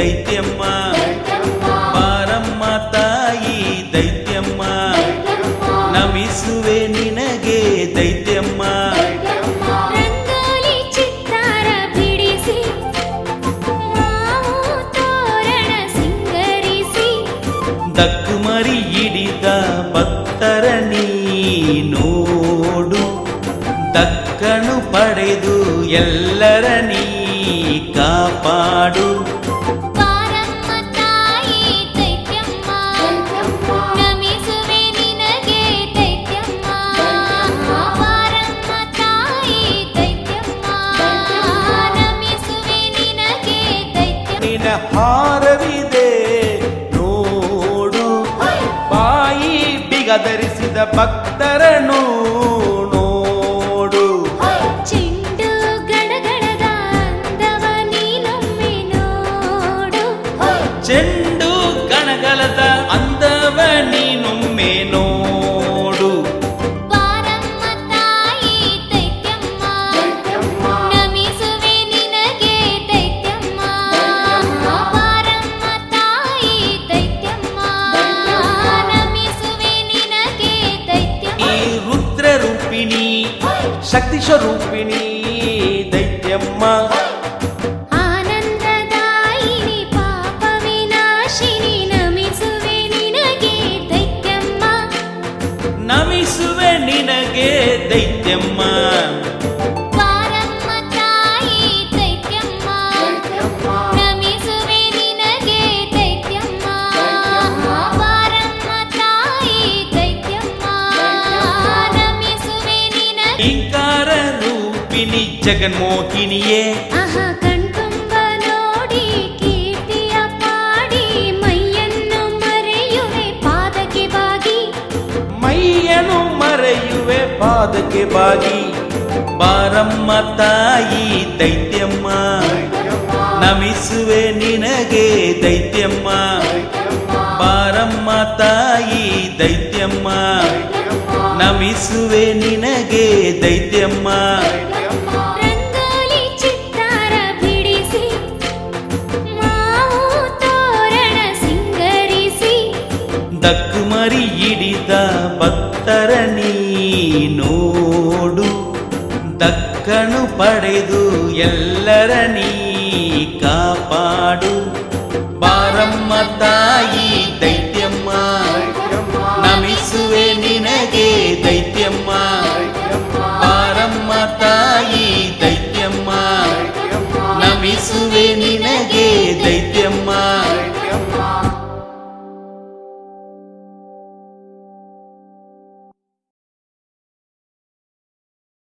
ದೈತ್ಯಮ್ಮ. ಪಾರಮ್ಮ ತಾಯಿ ದೈತ್ಯಮ್ಮ. ನಮಿಸುವೆ ನಿನಗೆ ದೈತ್ಯಮ್ಮ. ದಕ್ಕುಮರಿ ಹಿಡಿದ ಭಕ್ತರ ನೋಡು. ದಕ್ಕಣು ಪಡೆದು ಎಲ್ಲರ ನೀ ಕಾಪಾಡು. ಹಾರವಿದೆ. ನೋಡು. ಬಾಯಿ ಬಿಗದರಿಸಿದ ಭಕ್ತರನು ನೋಡು. ಚೆಂಡು ಗಡಗಡದ ಅಂದವ ನೀನೊಮ್ಮೆ ನೋಡು. ಚೆಂಡು ಗಣಗಲದ ಅಂದವ ನೀನೊಮ್ಮೆ ನೋಡು ಶಕ್ತಿ ಸ್ವರೂಪಿಣಿ ದೈತ್ಯಮ್ಮ ಆನಂದದಾಯಿನಿ ಪಾಪ ವಿನಾಶಿನಿ ನಮಿಸುವೆ ನಿನಗೆ ದೈತ್ಯಮ್ಮ ಇಂಕಾರ ರೂಪಿಣಿ ಜಗನ್ಮೋಹಿನಿಯೇ ಆಹ ಕಣ್ತುಂಬ ನೋಡಿ ಕೀರ್ತಿಯ ಪಾಡಿ ಮೈಯನ್ನು ಮರೆಯುವೆ ಪಾದಕ್ಕೆ ಬಾಗಿ ಮೈಯನು ಮರೆಯುವೆ ಪಾದಕ್ಕೆ ಬಾಗಿ ಬಾರಮ್ಮ ತಾಯಿ ದೈತ್ಯಮ್ಮ ನಮಿಸುವೆ ನಿನಗೆ ದೈತ್ಯಮ್ಮ ಬಾರಮ್ಮ ತಾಯಿ ದೈತ್ಯಮ್ಮ ನಮಿಸುವೆ ನಿನಗೆ ದೈತ್ಯಮ್ಮ. ದಕ್ಕು ಮರಿ ಹಿಡಿದ ಭಕ್ತರ ನೀ ನೋಡು. ದಕ್ಕನು ಪಡೆದು ಎಲ್ಲರ ನೀ ಕಾಪಾಡು. ಬಾರಮ್ಮ യേശുവേ